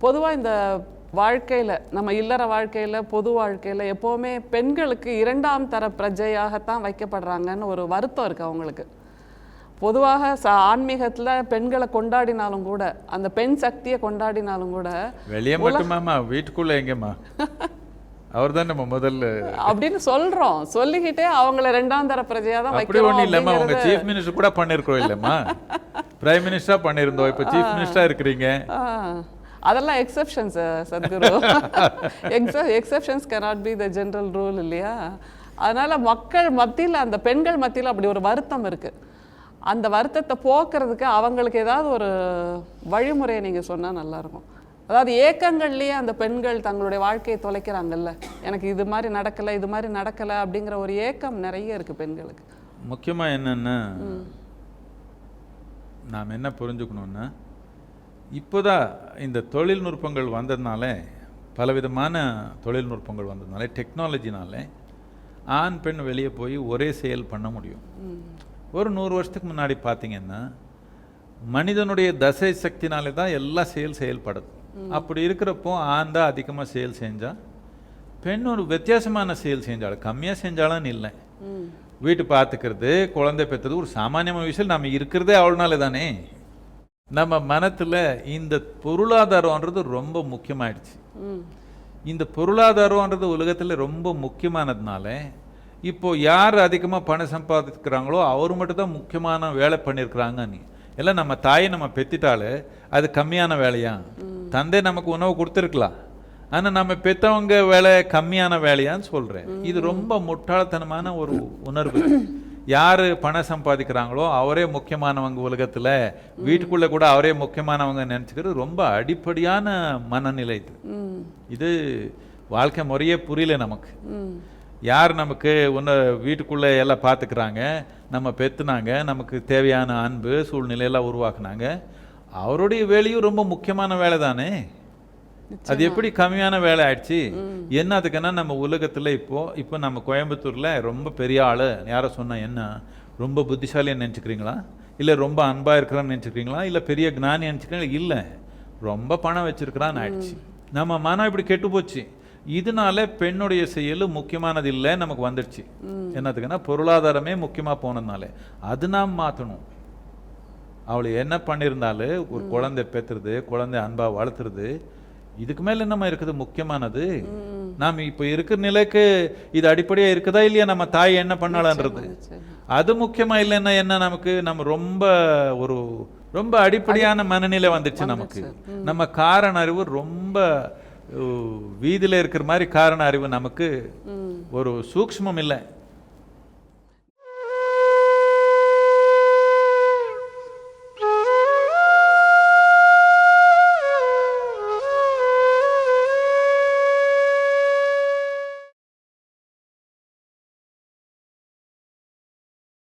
பொதுவாக இந்த வாழ்க்கையில் நம்ம இல்லற வாழ்க்கையில் பொது வாழ்க்கையில் எப்போவுமே பெண்களுக்கு இரண்டாம் தர பிரஜையாகத்தான் வைக்கப்படுறாங்கன்னு ஒரு வருத்தம் இருக்குது அவங்களுக்கு. பொதுவாக ச ஆன்மீகத்தில் பெண்களை கொண்டாடினாலும் கூட அந்த பெண் சக்தியை கொண்டாடினாலும் கூட வெளியே மட்டுமாம்மா வீட்டுக்குள்ள எங்கம்மா? அவர் தான் நம்ம முதல்ல? அப்படின்னு சொல்றோம். சொல்லிக்கிட்டே அவங்கள ரெண்டாம் தர பிரஜையா தான் அப்படி ஒண்ணும் இல்லம்மா உங்க சீஃப் மினிஸ்டர் கூட பண்ணிருக்கோம் இல்லம்மா. பிரைம் மினிஸ்டரா பண்ணிருந்தோம். இப்ப சீஃப் மினிஸ்டரா இருக்கிறீங்க. அதெல்லாம் exceptions Sadhguru. Exceptions cannot be the general rule இல்லையா? அதனால மக்கள் மத்தியில் அந்த பெண்கள் மத்தியில் அப்படி ஒரு வருத்தம் இருக்கு. அந்த வருத்தத்தை போக்குறதுக்கு அவங்களுக்கு ஏதாவது ஒரு வழிமுறையை நீங்க சொன்னா நல்லா இருக்கும் அதாவது ஏக்கங்கள்லயே அந்த பெண்கள் தங்களுடைய வாழ்க்கையை தொலைக்கிறாங்கல்ல. எனக்கு இது மாதிரி நடக்கல இது மாதிரி நடக்கல அப்படிங்கிற ஒரு ஏக்கம் நிறைய இருக்கு பெண்களுக்கு. முக்கியமா என்னன்னா நாம் என்ன புரிஞ்சுக்கணும்னா இப்போதான் இந்த தொழில்நுட்பங்கள் வந்ததுனால பலவிதமான தொழில்நுட்பங்கள் வந்ததுனால டெக்னாலஜினால ஆண் பெண் வெளியே போய் ஒரே செயல் பண்ண முடியும். ஒரு நூறு வருஷத்துக்கு முன்னாடி பார்த்தீங்கன்னா மனிதனுடைய தசை சக்தினாலே தான் எல்லா செயல் செயல்படுது. அப்படி இருக்கிறப்போ ஆண் தான் அதிகமாக செயல் செஞ்சா பெண் ஒரு வித்தியாசமான செயல் செஞ்சாள் கம்மியாக செஞ்சாலும் இல்லை. வீட்டு பார்த்துக்கிறது குழந்தை பெற்றது ஒரு சாமானியமான விஷயம். நம்ம இருக்கிறதே அவள்னால தானே. நம்ம மனத்துல இந்த பொருளாதாரம்ன்றது ரொம்ப முக்கியமாயிடுச்சு. இந்த பொருளாதாரம்ன்றது உலகத்துல ரொம்ப முக்கியமானதுனால இப்போ யார் அதிகமா பணம் சம்பாதிக்கிறாங்களோ அவர் மட்டும் தான் முக்கியமான வேலை பண்ணியிருக்கிறாங்க நீ எல்லாம் நம்ம தாயை நம்ம பெத்திட்டாலே அது கம்மியான வேலையா? தந்தை நமக்கு உணவு கொடுத்துருக்கலாம். ஆனா நம்ம பெத்தவங்க வேலை கம்மியான வேலையான்னு சொல்றேன். இது ரொம்ப முட்டாள்தனமான ஒரு உணர்வு. யாரு பணம் சம்பாதிக்கிறாங்களோ அவரே முக்கியமானவங்க உலகத்துல. வீட்டுக்குள்ள கூட அவரே முக்கியமானவங்க நினைச்சுக்கிறது ரொம்ப அடிப்படையான மனநிலை இது. இது வாழ்க்கை முறையே புரியல நமக்கு. யார் நமக்கு ஒன்று வீட்டுக்குள்ளே எல்லாம் பார்த்துக்கிறாங்க நம்ம பெத்துனாங்க நமக்கு தேவையான அன்பு சூழ்நிலையெல்லாம் உருவாக்குனாங்க. அவருடைய வேலையும் ரொம்ப முக்கியமான வேலை தானே அது எப்படி கம்மியான வேலை ஆயிடுச்சு? என்ன அதுக்குன்னா நம்ம உலகத்துல இப்போ இப்போ நம்ம கோயம்புத்தூர்ல ரொம்ப பெரிய ஆளு யாரோ சொன்னா என்ன? ரொம்ப புத்திசாலின்னு நினச்சிக்கிறீங்களா? இல்லை ரொம்ப அன்பா இருக்கிறான்னு நினச்சிக்கிறீங்களா? இல்லை பெரிய ஞானி நினச்சிக்கிறீங்களா? இல்லை. ரொம்ப பணம் வச்சிருக்கிறான்னு ஆயிடுச்சு. நம்ம மனம் இப்படி கெட்டு போச்சு. இதனால பெண்ணுடைய செயல் முக்கியமானது இல்லை நமக்கு வந்துடுச்சு. என்னதுக்குன்னா பொருளாதாரமே முக்கியமா போனதுனால. அது நாம் மாற்றணும் அவளை என்ன பண்ணியிருந்தாலும் ஒரு குழந்தை பெத்துறது குழந்தை அன்பா வளர்த்துறது இதுக்கு மேல என்னமா இருக்குது? முக்கியமானது. நாம் இப்போ இருக்கிற நிலைக்கு இது அடிப்படையா இருக்குதா இல்லையா? நம்ம தாய் என்ன பண்ணலான்றது. அது முக்கியமா இல்லைன்னா என்ன நமக்கு? நம்ம ரொம்ப ஒரு ரொம்ப அடிப்படையான மனநிலை வந்துச்சு. நமக்கு. நம்ம காரண அறிவு ரொம்ப வீதியில இருக்கிற மாதிரி காரண அறிவு நமக்கு ஒரு சூக்ஷ்மம் இல்லை.